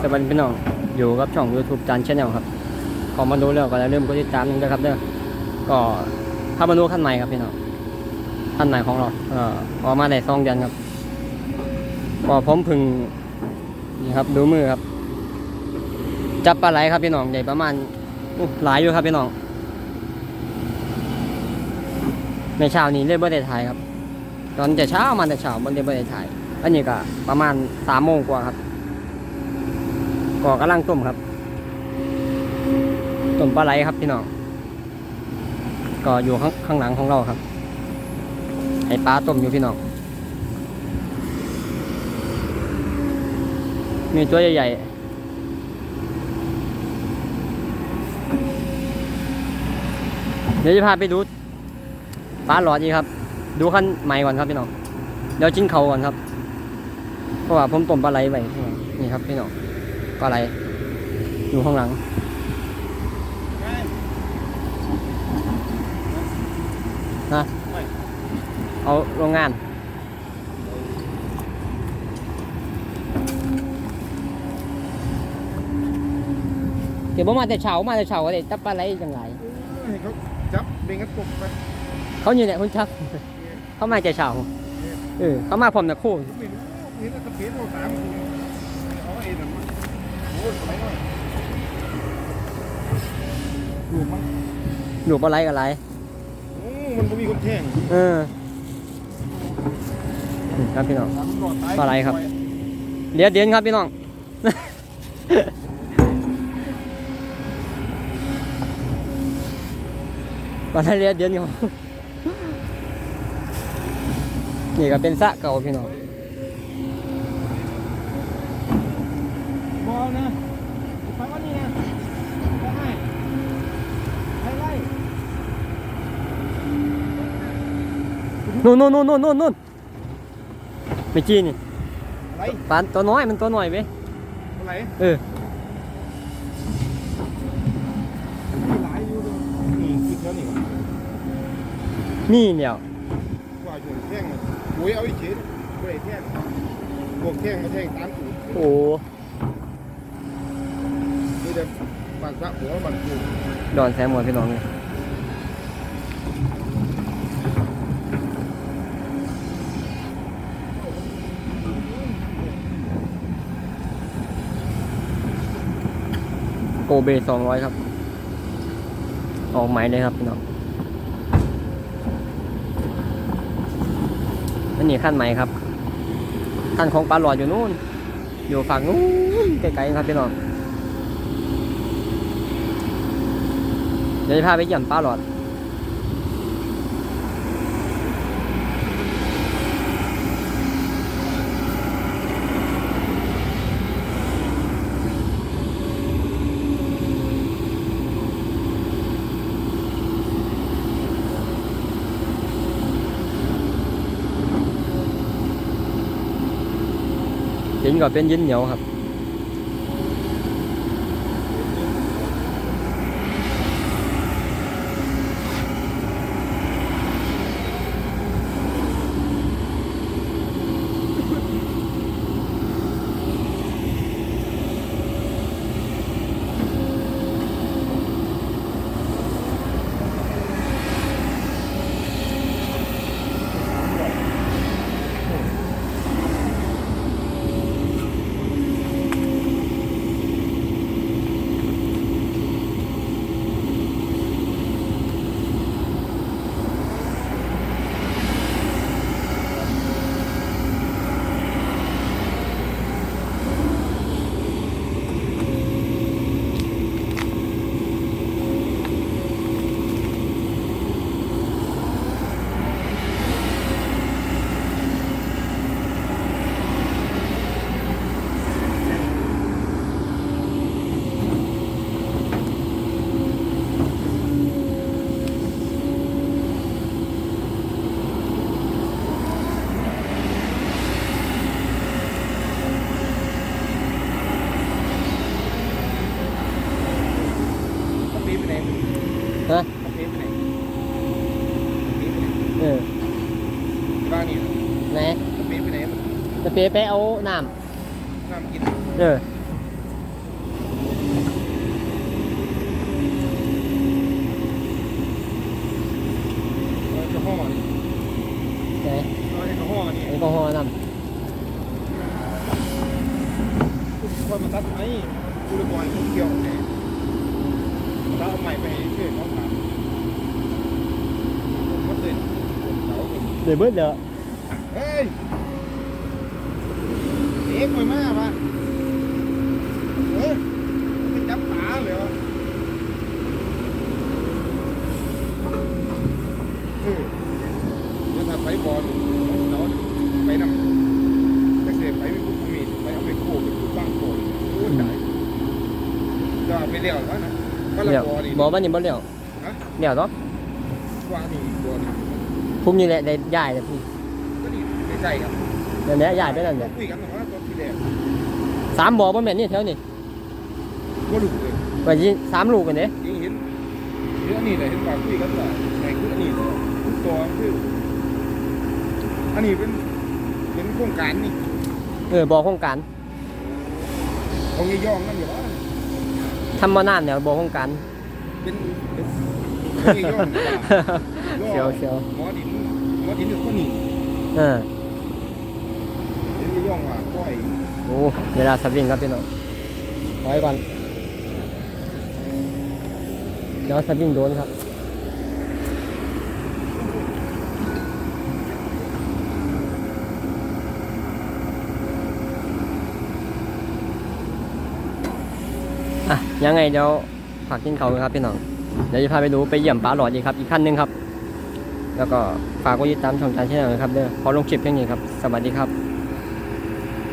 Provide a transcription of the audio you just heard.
สวัสดีพี่น้อง อยู่กับช่อง YouTube จานชาแนลครับขอมาดูแล้วก็อย่าลืมกดติดตามด้วยครับเด้อก็พามาดูขั้นใหม่ครับพี่น้องขั้นใหม่ของเราเอ่อออกมาได้สองเดือนครับก็ผมพึงนี่ครับดูมือครับ จับปลาไหลครับพี่น้องใหญ่ประมาณหลายอยู่ครับพี่น้องในเช้านี้เล่นบ่ได้ถ่ายครับ ตอนแต่เช้ามาแต่เช้ามันเล่นบ่ได้ถ่ายอันนี้ก็ประมาณสามโมงกว่าครับ ก็กำลังต้มครับต้มปลาไหลครับพี่น้องก็อยู่ข้างข้างหลังของเราครับไอ้ปลาต้มอยู่พี่น้องมีตัวใหญ่ๆเดี๋ยวจะพาไปดูปลาหลอดอีกครับ ดูขั้นใหม่ก่อนครับพี่น้อง เดี๋ยวจิ้นเขาก่อนครับ เพราะว่าผมต้มปลาไหลไว้นี่ครับพี่น้อง ปลาไหลอยู่ข้างหลัง นะ เอาโรงงาน เดี๋ยวผมมาแต่เช้ามาแต่เช้าก็ได้จับปลาไหลจังไรให้เขาจับเบงกันกบไปเขาอยู่เนี่ยคุณชัก เขามาแต่เช้าเออเขามาพร้อมตะคู่ โอ้ยไปหน่อยดูมันอยู่ปลาไหลกับไรโอ้มันก็มีคนแท่งเอออืมครับพี่น้องถามก่อนตายปลาไหลครับ เดี๋ยวเดี๋ยวครับพี่น้อง ปลาไหลเดี๋ยวเดี๋ยวครับนี่ก็เป็นสระเก่าพี่น้อง บอลนะไปว่านี่นะไปให้ไล่ไล่ นู่นนู่นนู่นนู่นนู่นนู่นไม่จีนี่อะไรปลาตัวน้อยมันตัวน้อยไหมอะไรเออมีหลายอยู่ด้วยนี่คิดแล้วนี่วะนี่เดียวว่าอยู่แท่งเลยโอ้ยเอาอีกเฉยไม่ได้แท่งพวกแท่งมาแท่งตามตูดโอ้นี่เดี๋ยวบันสะหัวบันกูดอนแซมหมดพี่น้องเลย เบสองร้อยครับ ออกใหม่เลยครับพี่น้องอันนี้ขั้นใหม่ครับขั้นของปลาหลอดอยู่นู่น อยู่ฝั่งนู้นไกลๆครับพี่น้องเดี๋ยวจะพาไปเยี่ยมปลาหลอด หิ นก็เป็นหินเหนียวครับ นี้ไปไหนฮะคัเนี้ไปไหนคันนี้ปไหนเออบ้างนี่ไหนคันนี้ไปไหนมัตะเปียไปเอาน้น้ำกินเออเราจะห่อนี่ไหนเระห่อนี่แอลกอฮอล์น้ำคุณคนมาตัดไหมกูเลยบอกให้เกี่ยวเนี่ย แล้วเอาใหม่ไปช่วยเขาถามก็เลยเขาเดี๋ยวเบิดเดี๋ยวเฮ้ยเอ็กไปมากปะเฮ้ยไปจับตาเลยวะเออแล้วถ้าไปบอลเราไปนำเกษตรไปไม่คุ้มมีไปเอาไปโคไปคุ้มบ้างโคโอ้ยตายก็ไปเลี้ยวแล้วนะ ก็ละเดี๋ยวบอนี่บอกว่านี่บ่เลี้ยวฮะเลี้ยวเนาะว่านี่บอนี่พุ่มนี่แหละได้ย้ายเลยพุ่มก็นี่ไม่ใช่ครับเดี๋ยวนี้ย้ายไปนั่นต้เดี๋อยงคุยกันหน่อยว่าตอนที่แรกสามบ่อบ่แม่นนี่แถวนี่ก็ดูเลยว่าสิสามลูกกันเด้ยังเห็นเรื่องนี้เลยเห็นว่าคุยกันว่าไหนคืออันนี้เลยตัวคืออันนี้เป็นเป็นโครงการนี่เออบ่อโครงการเอางี้ย่องนั่นอยู่ว่า ทำมานานแล้วบ่อโครงการเป็นเป็นเอางี้ย่องดีกว่าเชียวเชียวหมอดินหมอดินคือคนนี้เออเห็นย่องว่าก้อยโอ้เวลาสวิงครับพี่น้องไว้ก่อนเดี๋ยวสวิงโดนครับ อะยังไงเดี๋ยวฝากกินเขาครับพี่น้องเดี๋ยวจะพาไปดูไปเยี่ยมปลาหลอดอีกครับอีกขั้นหนึ่งครับ แล้วก็ฝากกดติดตามช่องทางช่องนะครับเด้อขอลงคลิปเพียงนี้ครับสวัสดีครับ